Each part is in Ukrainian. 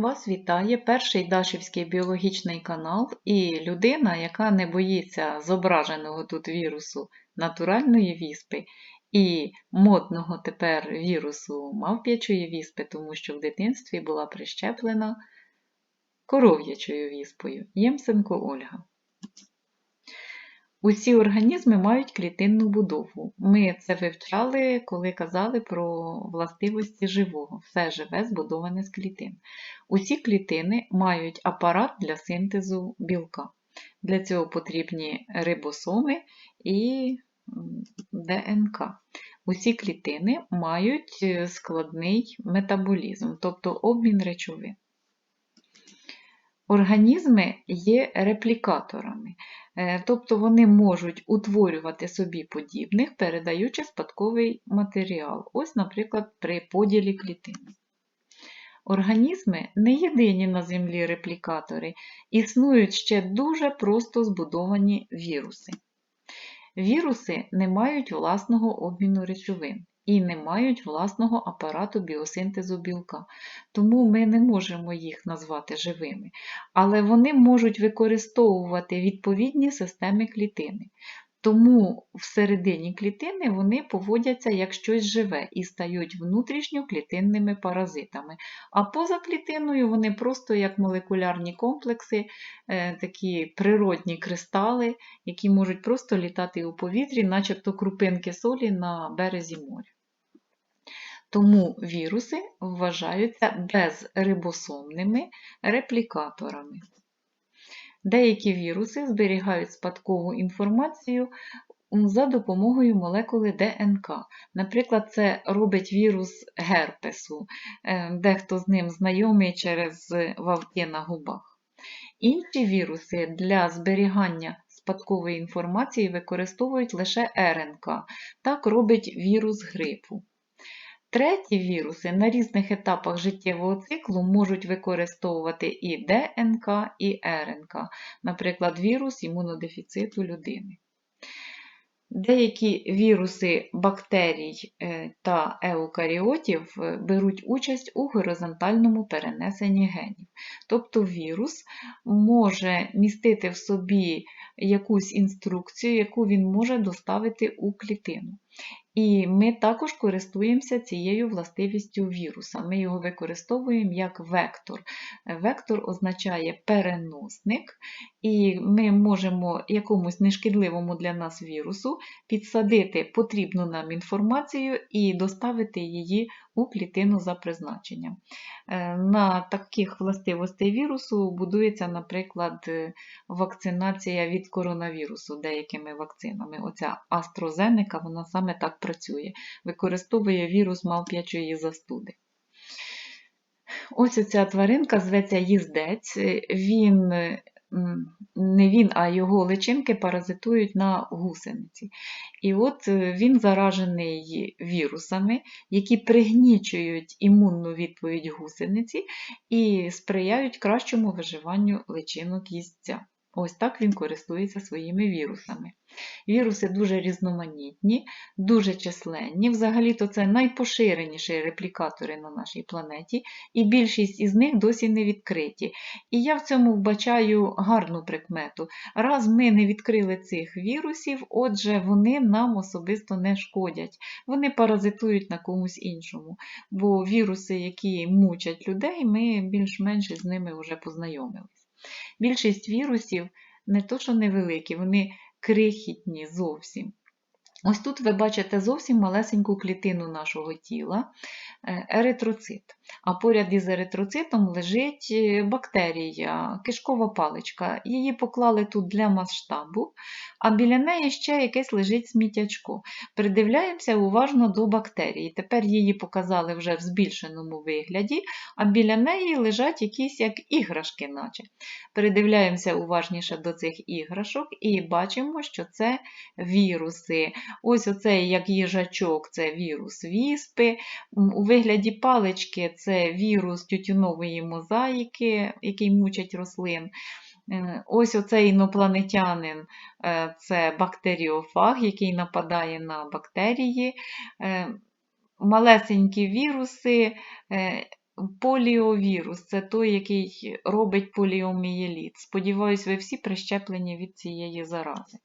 Вас вітає перший Дашівський біологічний канал і людина, яка не боїться зображеного тут вірусу натуральної віспи і модного тепер вірусу мавп'ячої віспи, тому що в дитинстві була прищеплена коров'ячою віспою. Ємсенко Ольга. Усі організми мають клітинну будову. Ми це вивчали, коли казали про властивості живого. Все живе збудоване з клітин. Усі клітини мають апарат для синтезу білка. Для цього потрібні рибосоми і ДНК. Усі клітини мають е, складний метаболізм, тобто обмін речовин. Організми є реплікаторами, е, тобто вони можуть утворювати собі подібних, передаючи спадковий матеріал. Ось, наприклад, при поділі клітин. Організми не єдині на Землі реплікатори, існують ще дуже просто збудовані віруси. Віруси не мають власного обміну речовин і не мають власного апарату біосинтезу білка, тому ми не можемо їх назвати живими, але вони можуть використовувати відповідні системи клітини. Тому всередині клітини вони поводяться як щось живе і стають внутрішньоклітинними паразитами. А поза клітиною вони просто як молекулярні комплекси, е, такі природні кристали, які можуть просто літати у повітрі, начебто крупинки солі на березі моря. Тому віруси вважаються безрибосомними реплікаторами. Деякі віруси зберігають спадкову інформацію за допомогою молекули ДНК. Наприклад, це робить вірус герпесу, е, дехто з ним знайомий через вавки на губах. Інші віруси для зберігання спадкової інформації використовують лише РНК. Так робить вірус грипу. Треті віруси на різних етапах життєвого циклу можуть використовувати і ДНК, і РНК, наприклад, вірус імунодефіциту людини. Деякі віруси бактерій е, та еукаріотів е, беруть участь у горизонтальному перенесенні генів. Тобто вірус може містити в собі якусь інструкцію, яку він може доставити у клітину. І ми також користуємося цією властивістю віруса. Ми його використовуємо як вектор. Вектор означає переносник, і ми можемо якомусь нешкідливому для нас вірусу підсадити потрібну нам інформацію і доставити її у клітину за призначенням. Е, на таких властивостей вірусу будується, наприклад, е, вакцинація від коронавірусу деякими вакцинами. Оця AstraZeneca, вона саме так працює, використовує вірус мавп'ячої застуди. Ось оця тваринка зветься їздець. Він не він, а його личинки паразитують на гусениці. І от е, він заражений вірусами, які пригнічують імунну відповідь гусениці і сприяють кращому виживанню личинок їстця. Ось так він користується своїми вірусами. Віруси дуже різноманітні, дуже численні. Взагалі-то це найпоширеніші реплікатори на нашій планеті, і більшість із них досі не відкриті. І я в цьому вбачаю гарну прикмету. Раз ми не відкрили цих вірусів, отже, вони нам особисто не шкодять. Вони паразитують на комусь іншому. Бо віруси, які мучать людей, ми більш-менш з ними вже познайомились. Більшість вірусів не то, що невеликі, вони крихітні зовсім. Ось тут ви бачите зовсім малесеньку клітину нашого тіла, е, еритроцит. А поряд із еритроцитом лежить е, бактерія, кишкова паличка. Її поклали тут для масштабу, а біля неї ще якесь лежить сміттячко. Придивляємося уважно до бактерії. Тепер її показали вже в збільшеному вигляді, а біля неї лежать якісь як іграшки. наче. Придивляємося уважніше до цих іграшок і бачимо, що це віруси. Ось оцей як їжачок це вірус віспи. У вигляді палички це вірус тютюнової мозаїки, який мучить рослин. Е, ось оцей інопланетянин е, це бактеріофаг, який нападає на бактерії. Е, малесенькі віруси поліовірус це той, який робить поліомієліт. Сподіваюсь, ви всі прищеплені від цієї зарази.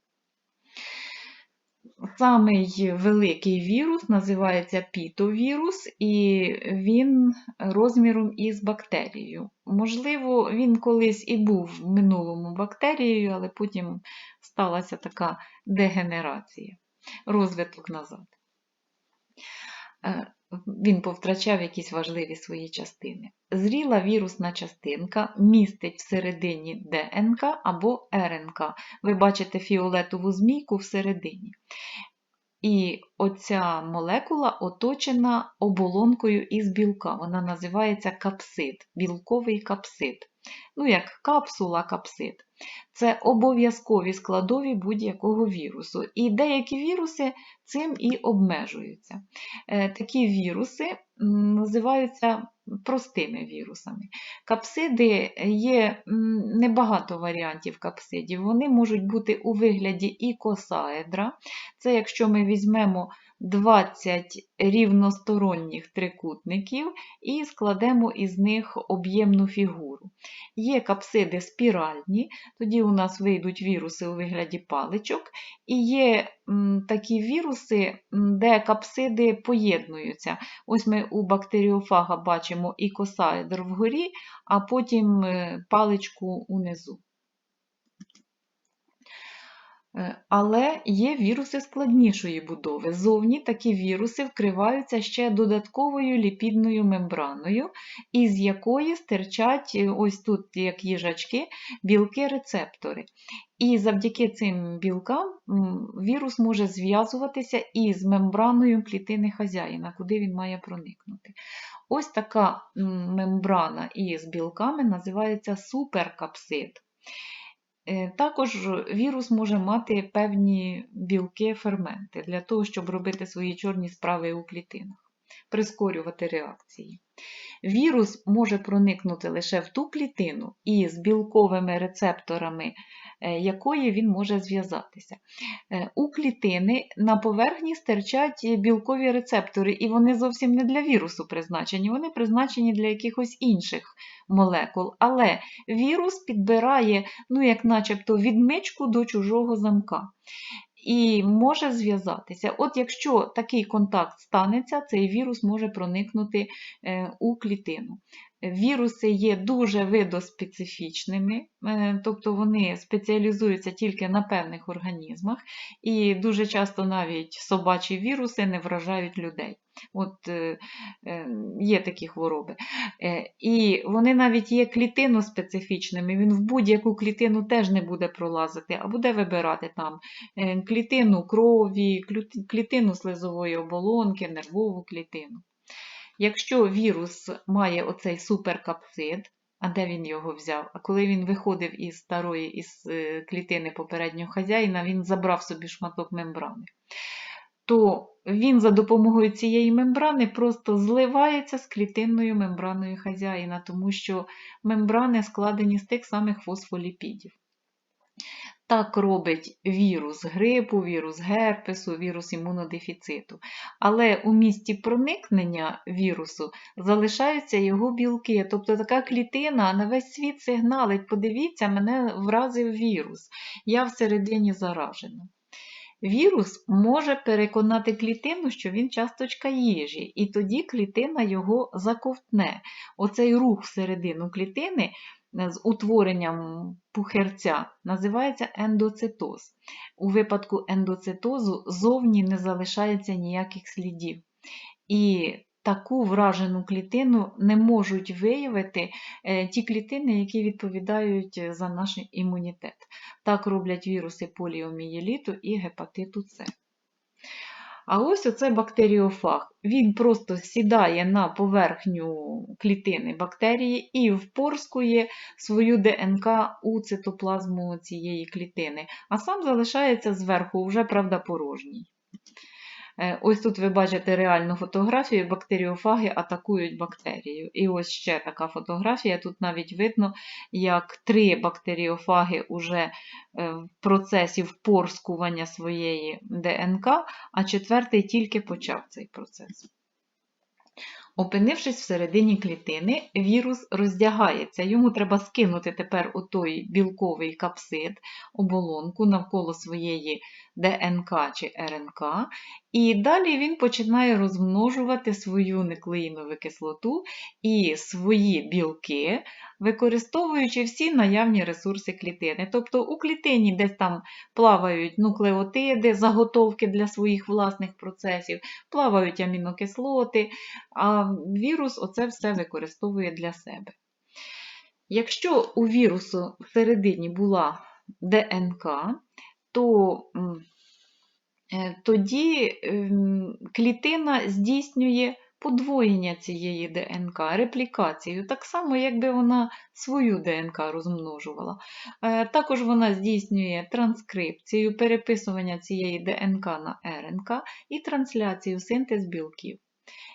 Самий великий вірус називається пітовірус, і він розміром із бактерією. Можливо, він колись і був в минулому бактерією, але потім сталася така дегенерація, розвиток назад. Він повтрачав якісь важливі свої частини. Зріла вірусна частинка містить всередині ДНК або РНК. Ви бачите фіолетову змійку всередині. І оця молекула оточена оболонкою із білка. Вона називається капсид, білковий капсид. Ну, як капсула капсид. Це обов'язкові складові будь-якого вірусу. І деякі віруси цим і обмежуються. Е, такі віруси називаються простими вірусами. Капсиди є небагато варіантів капсидів. Вони можуть бути у вигляді ікосаедра. Це якщо ми візьмемо 20 рівносторонніх трикутників і складемо із них об'ємну фігуру. Є капсиди спіральні, тоді у нас вийдуть віруси у вигляді паличок, і є такі віруси, де капсиди поєднуються. Ось ми у бактеріофага бачимо ікосаедр вгорі, а потім е, паличку унизу. Е, але є віруси складнішої будови. Зовні такі віруси вкриваються ще додатковою ліпідною мембраною, із якої стирчать е, ось тут, як їжачки, білки-рецептори. І завдяки цим білкам вірус може зв'язуватися із мембраною клітини хазяїна, куди він має проникнути. Ось така мембрана із білками називається суперкапсид. Е, також вірус може мати певні білки, ферменти для того, щоб робити свої чорні справи у клітинах, прискорювати реакції. Вірус може проникнути лише в ту клітину і з білковими рецепторами Е, якої він може зв'язатися. Е, у клітини на поверхні стирчать білкові рецептори, і вони зовсім не для вірусу призначені, вони призначені для якихось інших молекул. Але вірус підбирає, ну, як начебто, відмичку до чужого замка. І може зв'язатися. От якщо такий контакт станеться, цей вірус може проникнути е, у клітину. Віруси є дуже видоспецифічними, е, тобто вони спеціалізуються тільки на певних організмах, і дуже часто навіть собачі віруси не вражають людей. От е, е, Є такі хвороби. І вони навіть є клітиноспецифічними, він в будь-яку клітину теж не буде пролазити, а буде вибирати там клітину крові, клітину слизової оболонки, нервову клітину. Якщо вірус має оцей суперкапсид, а де він його взяв? А коли він виходив із старої із е, клітини попереднього хазяїна, він забрав собі шматок мембрани, то він за допомогою цієї мембрани просто зливається з клітинною мембраною хазяїна, тому що мембрани складені з тих самих фосфоліпідів. Так робить вірус грипу, вірус герпесу, вірус імунодефіциту. Але у місці проникнення вірусу залишаються його білки. Тобто така клітина на весь світ сигналить, подивіться, мене вразив вірус, я всередині заражена. Вірус може переконати клітину, що він часточка їжі, і тоді клітина його заковтне. Оцей рух всередину клітини з утворенням пухерця називається ендоцитоз. У випадку ендоцитозу зовні не залишається ніяких слідів. І таку вражену клітину не можуть виявити е, ті клітини, які відповідають за наш імунітет. Так роблять віруси поліомієліту і гепатиту С. А ось оце бактеріофаг. Він просто сідає на поверхню клітини бактерії і впорскує свою ДНК у цитоплазму цієї клітини, а сам залишається зверху, вже правда, порожній. Е, ось тут ви бачите реальну фотографію, бактеріофаги атакують бактерію. І ось ще така фотографія. Тут навіть видно, як три бактеріофаги уже е, в процесі впорскування своєї ДНК, а четвертий тільки почав цей процес. Опинившись всередині клітини, вірус роздягається. Йому треба скинути тепер отой білковий капсид, оболонку навколо своєї ДНК чи РНК, і далі він починає розмножувати свою нуклеїнову кислоту і свої білки, використовуючи всі наявні ресурси клітини. Тобто у клітині десь там плавають нуклеотиди, заготовки для своїх власних процесів, плавають амінокислоти, а вірус оце все використовує для себе. Якщо у вірусу всередині була ДНК, то тоді ем, клітина здійснює подвоєння цієї ДНК, реплікацію, так само, якби вона свою ДНК розмножувала. Е, також вона здійснює транскрипцію, переписування цієї ДНК на РНК і трансляцію синтез білків.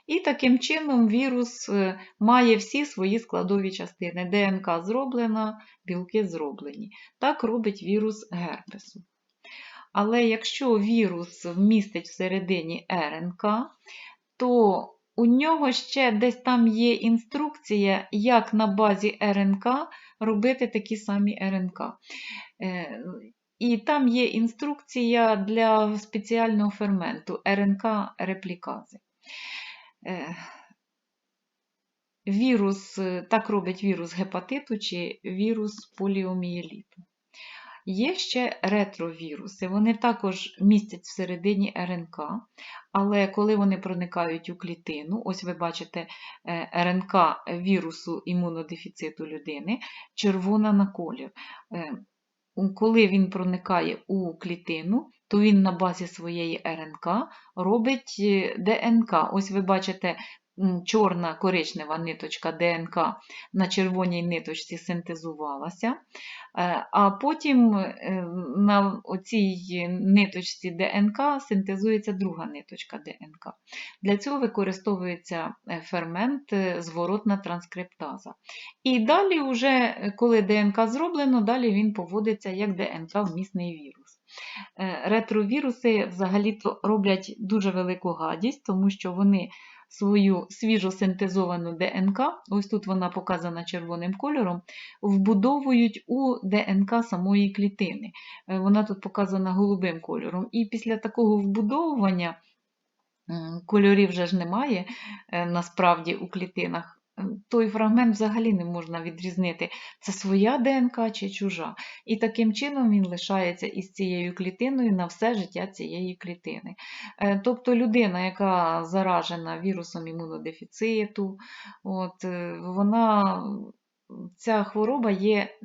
І таким чином вірус е, має всі свої складові частини. ДНК зроблена, білки зроблені. Так робить вірус герпесу. Але якщо вірус вмістить всередині РНК, то у нього ще десь там є інструкція, як на базі РНК робити такі самі РНК. Е, і там є інструкція для спеціального ферменту РНК-реплікази. Е, вірус, так робить вірус гепатиту чи вірус поліомієліту. Є ще ретровіруси, вони також містять всередині РНК, але коли вони проникають у клітину, ось ви бачите е, РНК вірусу імунодефіциту людини, червона на колір. Е, коли він проникає у клітину, то він на базі своєї РНК робить е, ДНК. Ось ви бачите чорна коричнева ниточка ДНК на червоній ниточці синтезувалася, е, а потім е, на цій ниточці ДНК синтезується друга ниточка ДНК. Для цього використовується е, фермент зворотна транскриптаза. І далі, вже, коли ДНК зроблено, далі він поводиться як ДНК вмісний вірус. Ретровіруси взагалі-то роблять дуже велику гадість, тому що вони свою свіжо синтезовану ДНК, ось тут вона показана червоним кольором, вбудовують у ДНК самої клітини. Е, вона тут показана голубим кольором. І після такого вбудовування кольорів вже ж немає е, насправді у клітинах той фрагмент взагалі не можна відрізнити, це своя ДНК чи чужа. І таким чином він лишається із цією клітиною на все життя цієї клітини. Е, тобто людина, яка заражена вірусом імунодефіциту, от, е, вона. Ця хвороба є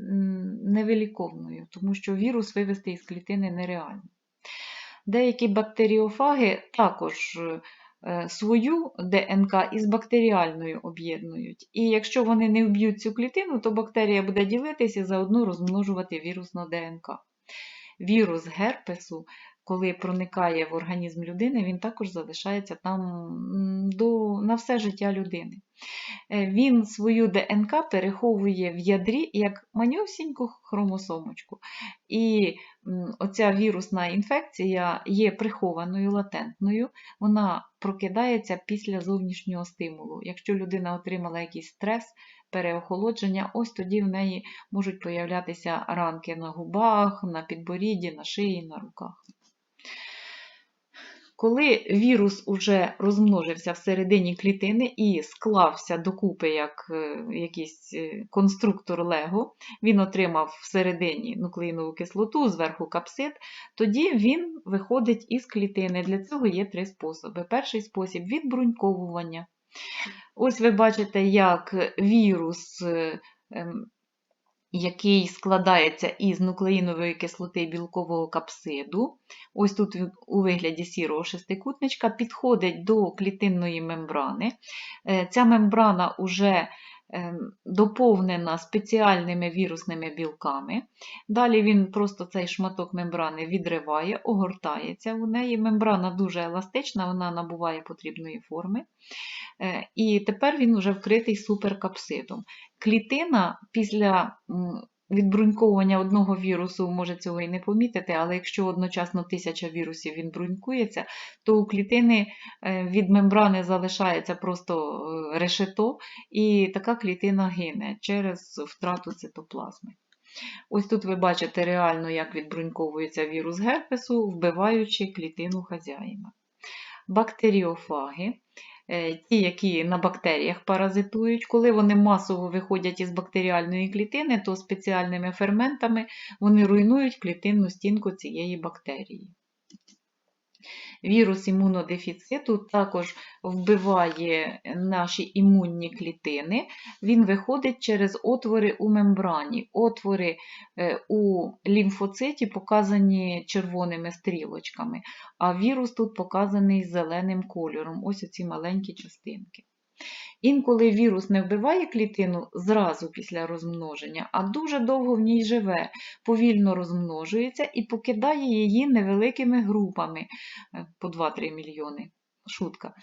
невиліковною, тому що вірус вивести із клітини нереально. Деякі бактеріофаги також Е, свою ДНК із бактеріальною об'єднують. І якщо вони не вб'ють цю клітину, то бактерія буде ділитися і заодно розмножувати вірусну ДНК. Вірус герпесу, коли проникає в організм людини, він також залишається там до, на все життя людини. Е, він свою ДНК переховує в ядрі як манюсіньку хромосомочку. І оця вірусна інфекція є прихованою, латентною, вона прокидається після зовнішнього стимулу. Якщо людина отримала якийсь стрес, переохолодження, ось тоді в неї можуть появлятися ранки на губах, на підборідді, на шиї, на руках. Коли вірус уже розмножився всередині клітини і склався докупи як е, якийсь е, конструктор Лего, він отримав всередині нуклеїнову кислоту, зверху капсид, тоді він виходить із клітини. Для цього є три способи. Перший спосіб відбруньковування. Ось ви бачите, як вірус е, ем, який складається із нуклеїнової кислоти білкового капсиду. Ось тут у вигляді сірого шестикутничка, підходить до клітинної мембрани. Е, ця мембрана вже доповнена спеціальними вірусними білками. Далі він просто цей шматок мембрани відриває, огортається у неї. Мембрана дуже еластична, вона набуває потрібної форми. Е, і тепер він вже вкритий суперкапсидом. Клітина після відбруньковування одного вірусу може цього і не помітити, але якщо одночасно тисяча вірусів він брунькується, то у клітини е, від мембрани залишається просто е, решето, і така клітина гине через втрату цитоплазми. Ось тут ви бачите реально, як відбруньковується вірус герпесу, вбиваючи клітину хазяїна. Бактеріофаги, ті, які на бактеріях паразитують, коли вони масово виходять із бактеріальної клітини, то спеціальними ферментами вони руйнують клітинну стінку цієї бактерії. Вірус імунодефіциту також вбиває наші імунні клітини. Він виходить через отвори у мембрані. Отвори е, у лімфоциті показані червоними стрілочками, а вірус тут показаний зеленим кольором. Ось оці маленькі частинки. Інколи вірус не вбиває клітину зразу після розмноження, а дуже довго в ній живе, повільно розмножується і покидає її невеликими групами е, по 2-3 мільйони. Шутка.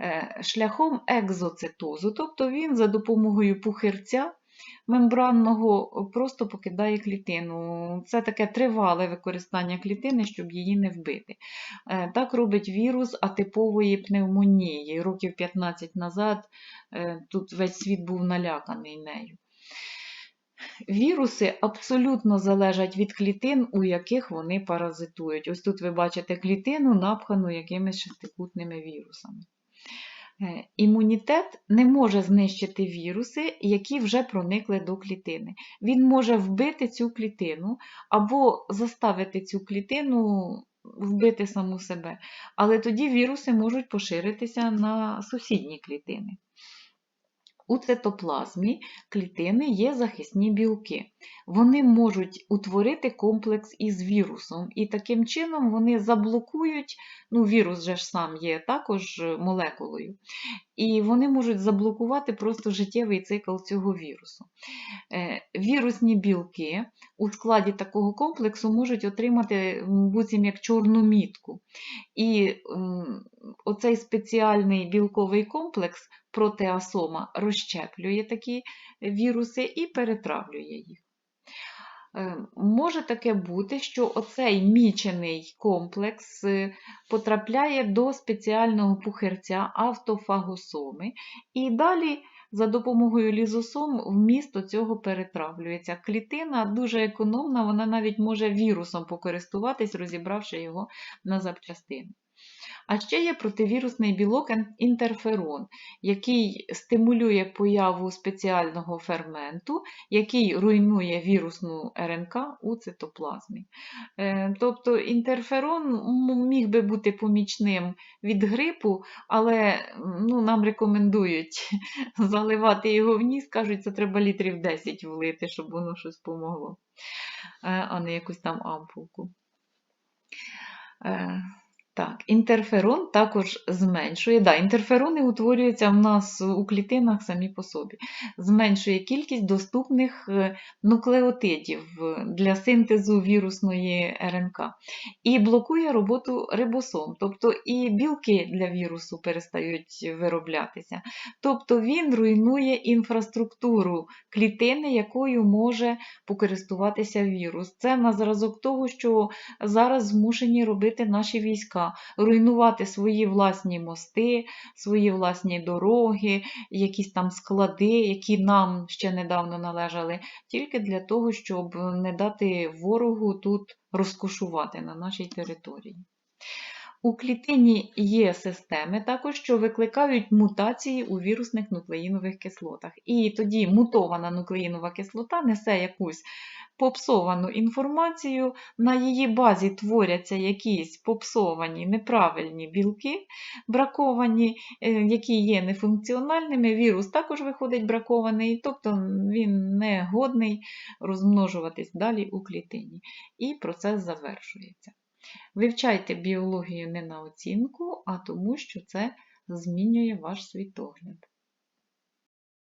Е, Шляхом екзоцитозу, тобто він за допомогою пухирця мембранного просто покидає клітину. Це таке тривале використання клітини, щоб її не вбити. Е, Так робить вірус атипової пневмонії. Років 15 назад е, тут весь світ був наляканий нею. Віруси абсолютно залежать від клітин, у яких вони паразитують. Ось тут ви бачите клітину, напхану якимись шестикутними вірусами. Е, Імунітет не може знищити віруси, які вже проникли до клітини. Він може вбити цю клітину або заставити цю клітину вбити саму себе. Але тоді віруси можуть поширитися на сусідні клітини. У цитоплазмі клітини є захисні білки. Вони можуть утворити комплекс із вірусом, і таким чином вони заблокують, ну, вірус же ж сам є також молекулою, і вони можуть заблокувати просто життєвий цикл цього вірусу. Е, Вірусні білки у складі такого комплексу можуть отримати буцім як чорну мітку. І оцей спеціальний білковий комплекс протеасома розщеплює такі віруси і перетравлює їх. Е, Може таке бути, що оцей мічений комплекс е, потрапляє до спеціального пухирця автофагосоми, і далі за допомогою лізосом вмісто цього перетравлюється. Клітина дуже економна, вона навіть може вірусом покористуватись, розібравши його на запчастини. А ще є противірусний білок інтерферон, який стимулює появу спеціального ферменту, який руйнує вірусну РНК у цитоплазмі. Е, тобто інтерферон міг би бути помічним від грипу, але ну, нам рекомендують заливати його в ніс, кажуть, це треба літрів 10 влити, щоб воно щось помогло, е, а не якусь там ампулку. Е, так, інтерферон також зменшує. Да, Інтерферони утворюються в нас у клітинах самі по собі, зменшує кількість доступних е, нуклеотидів для синтезу вірусної РНК і блокує роботу рибосом, тобто і білки для вірусу перестають вироблятися. Тобто він руйнує інфраструктуру клітини, якою може покористуватися вірус. Це на зразок того, що зараз змушені робити наші війська руйнувати свої власні мости, свої власні дороги, якісь там склади, які нам ще недавно належали, тільки для того, щоб не дати ворогу тут розкошувати на нашій території. У клітині є системи також, що викликають мутації у вірусних нуклеїнових кислотах. І тоді мутована нуклеїнова кислота несе якусь попсовану інформацію, на її базі творяться якісь попсовані неправильні білки, браковані, е, які є нефункціональними. Вірус також виходить бракований, тобто він не годний розмножуватись далі у клітині. І процес завершується. Вивчайте біологію не на оцінку, а тому, що це змінює ваш світогляд.